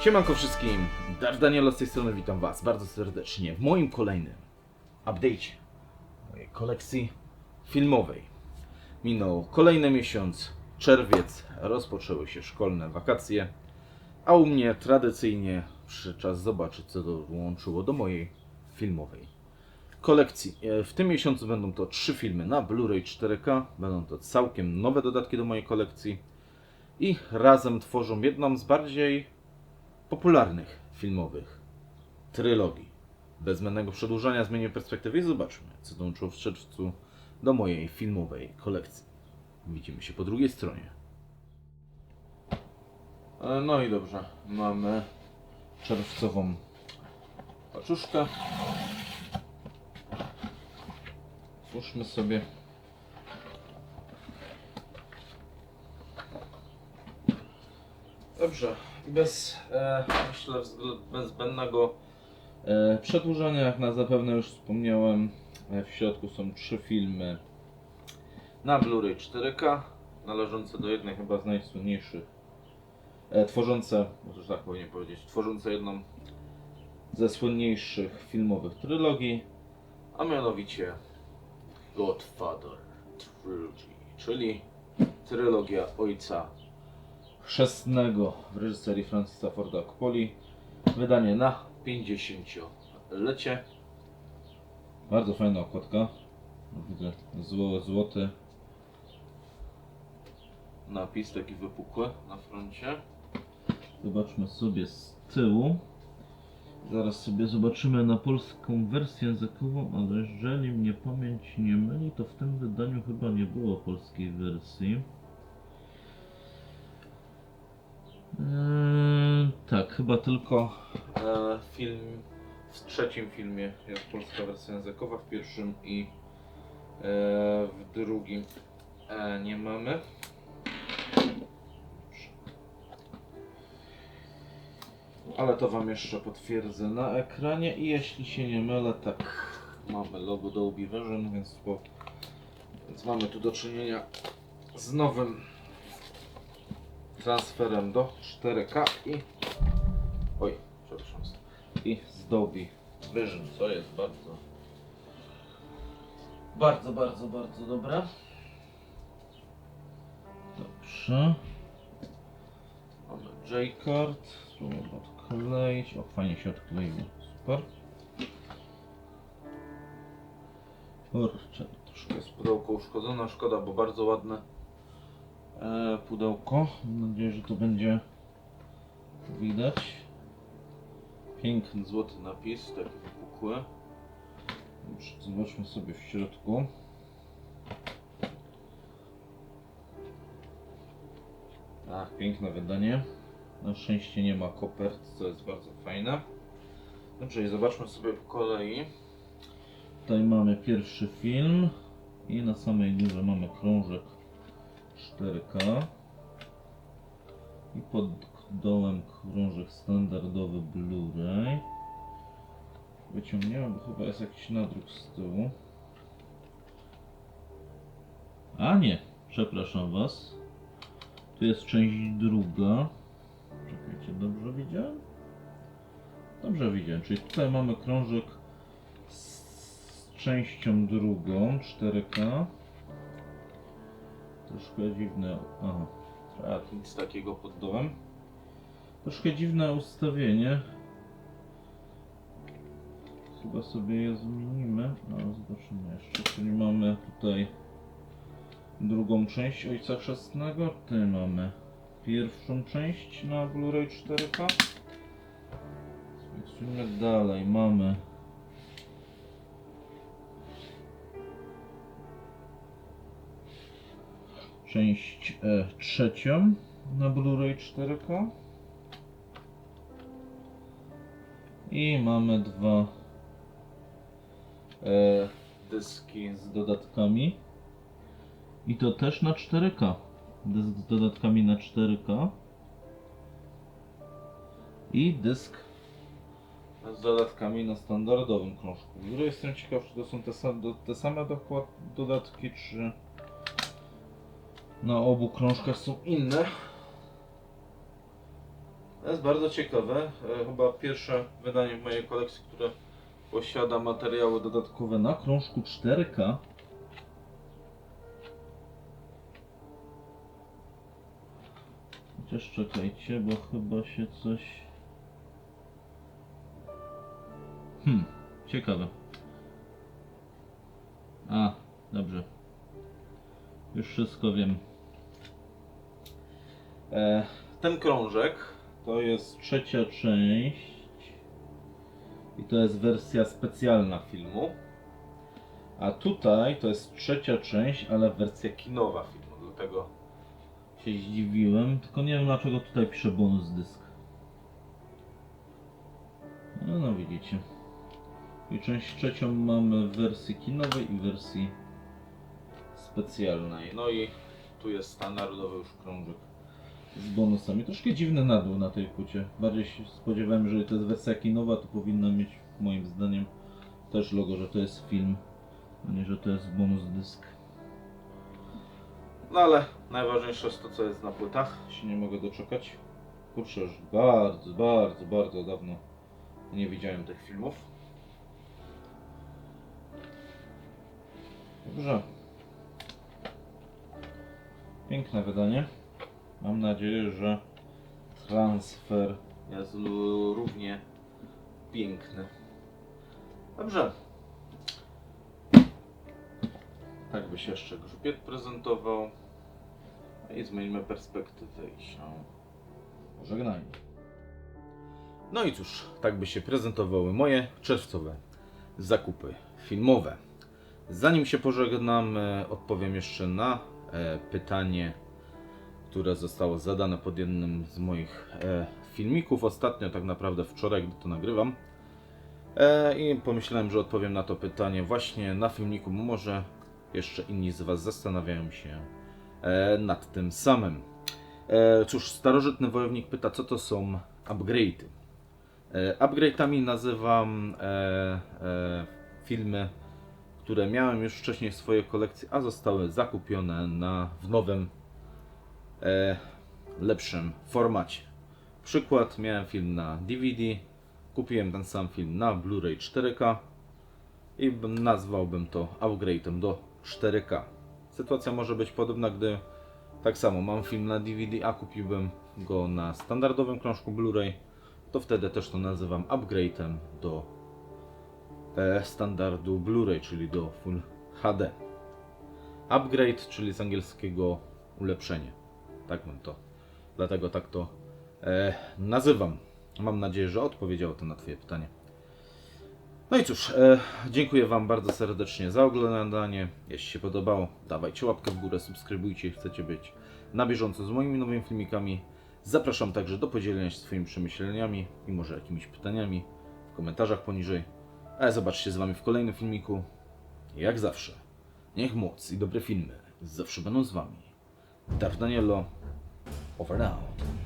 Siemanko wszystkim, Daniela z tej strony, witam Was bardzo serdecznie w moim kolejnym update'cie mojej kolekcji filmowej. Minął kolejny miesiąc, czerwiec, rozpoczęły się szkolne wakacje, a u mnie tradycyjnie przyszedł czas zobaczyć co dołączyło do mojej filmowej kolekcji. E, W tym miesiącu będą to trzy filmy na Blu-ray 4K, będą to całkiem nowe dodatki do mojej kolekcji i razem tworzą jedną z bardziej popularnych filmowych trylogii. Bez zbędnego przedłużania zmienię perspektywę i zobaczmy, co dołączyło w czerwcu do mojej filmowej kolekcji. Widzimy się po drugiej stronie. E, No i dobrze, mamy czerwcową paczuszkę. Otwórzmy sobie. Dobrze, bez, e, myślę, bez zbędnego e, przedłużania, jak na zapewne już wspomniałem, e, w środku są trzy filmy na Blu-ray 4K, należące do jednej chyba z najsłynniejszych, e, tworzące, może tak powinien powiedzieć, tworzące jedną ze słynniejszych filmowych trylogii, a mianowicie Godfather Trilogy, czyli trylogia ojca chrzestnego w reżyserii Francisa Forda Coppoli. Wydanie na 50-lecie. Bardzo fajna okładka. Widzę zło, złoty napis taki wypukły na froncie. Zobaczmy sobie z tyłu. Zaraz sobie zobaczymy na polską wersję językową, ale jeżeli mnie pamięć nie myli, to w tym wydaniu chyba nie było polskiej wersji. Eee, tak, chyba tylko e, film w trzecim filmie jest polska wersja językowa, w pierwszym i e, w drugim e, nie mamy. Ale to Wam jeszcze potwierdzę na ekranie i jeśli się nie mylę, tak mamy logo Dolby Vision, więc, więc mamy tu do czynienia z nowym transferem do 4K i oj, przepraszam i z Dolby Vision, co jest bardzo bardzo, bardzo, bardzo dobre. Dobrze. Mamy J-card, spróbujemy odkleić. O, fajnie się odkleiło. Super. Kurczę, troszkę jest pudełko uszkodzone, szkoda, bo bardzo ładne pudełko. Mam nadzieję, że to będzie widać. Piękny złoty napis, taki wypukły. Zobaczmy sobie w środku. Ach, piękne wydanie. Na szczęście nie ma kopert, co jest bardzo fajne. Dobrze, i zobaczmy sobie po kolei. Tutaj mamy pierwszy film i na samej górze mamy krążek 4K i pod dołem krążek standardowy Blu-ray. Wyciągniemy, bo chyba jest jakiś nadruk z tyłu. A nie, przepraszam Was. Tu jest część druga. Czekajcie, dobrze widziałem? Dobrze widziałem, czyli tutaj mamy krążek z częścią drugą, 4K. Troszkę dziwne. Aha, a nic takiego pod dołem. Troszkę dziwne ustawienie. Chyba sobie je zmienimy, ale zobaczymy jeszcze. Czyli mamy tutaj drugą część Ojca Chrzestnego. Tutaj mamy pierwszą część na Blu-ray 4K. Sprawdźmy dalej. Mamy część e, trzecią na Blu-ray 4K. I mamy dwa e, dyski z dodatkami. I to też na 4K. Dysk z dodatkami na 4K. I dysk z dodatkami na standardowym krążku. Jutro jestem ciekaw, czy to są te, te same dodatki, czy na obu krążkach są inne. To jest bardzo ciekawe. E, Chyba pierwsze wydanie w mojej kolekcji, które posiada materiały dodatkowe na krążku 4K. Chociaż czekajcie, bo chyba się coś... Hmm, ciekawe. A, dobrze. Już wszystko wiem. E, ten krążek to jest trzecia część i to jest wersja specjalna filmu. A tutaj to jest trzecia część, ale wersja kinowa filmu, dlatego się zdziwiłem, tylko nie wiem dlaczego tutaj pisze bonus dysk. No, no widzicie. I część trzecią mamy w wersji kinowej i wersji specjalnej. No i tu jest standardowy już krążek z bonusami. Troszkę dziwny nadół na tej płycie. Bardziej się spodziewałem, że to jest wersja kinowa, to powinna mieć moim zdaniem też logo, że to jest film, a nie że to jest bonus dysk. No ale najważniejsze jest to, co jest na płytach. Się nie mogę doczekać. Kurczę, już bardzo, bardzo, bardzo dawno nie widziałem tych filmów. Dobrze. Piękne wydanie. Mam nadzieję, że transfer jest lu- równie piękny. Dobrze. Tak by się jeszcze grzbiet prezentował. No I zmieńmy perspektywę i się żegnajmy. No i cóż, tak by się prezentowały moje czerwcowe zakupy filmowe. Zanim się pożegnam, e, odpowiem jeszcze na e, pytanie, które zostało zadane pod jednym z moich e, filmików. Ostatnio, tak naprawdę wczoraj, gdy to nagrywam. E, I pomyślałem, że odpowiem na to pytanie właśnie na filmiku, może jeszcze inni z Was zastanawiają się e, nad tym samym. E, cóż, starożytny wojownik pyta, co to są upgrade'y. E, upgrade'ami nazywam e, e, filmy, które miałem już wcześniej w swojej kolekcji, a zostały zakupione na, w nowym, lepszym formacie. Przykład, miałem film na DVD, kupiłem ten sam film na Blu-ray 4K i bym- nazwałbym to upgrade'em do 4K. Sytuacja może być podobna, gdy tak samo mam film na DVD, a kupiłbym go na standardowym krążku Blu-ray, to wtedy też to nazywam upgrade'em do e, standardu Blu-ray, czyli do Full HD. Upgrade, czyli z angielskiego ulepszenie. Tak bym to. Dlatego tak to e, nazywam. Mam nadzieję, że odpowiedziało to na Twoje pytanie. No i cóż, e, dziękuję Wam bardzo serdecznie za oglądanie. Jeśli się podobało, dawajcie łapkę w górę, subskrybujcie, chcecie być na bieżąco z moimi nowymi filmikami. Zapraszam także do podzielenia się swoimi przemyśleniami i może jakimiś pytaniami w komentarzach poniżej. A ja zobaczcie z Wami w kolejnym filmiku. Jak zawsze, niech moc i dobre filmy zawsze będą z Wami. Danielo, over out.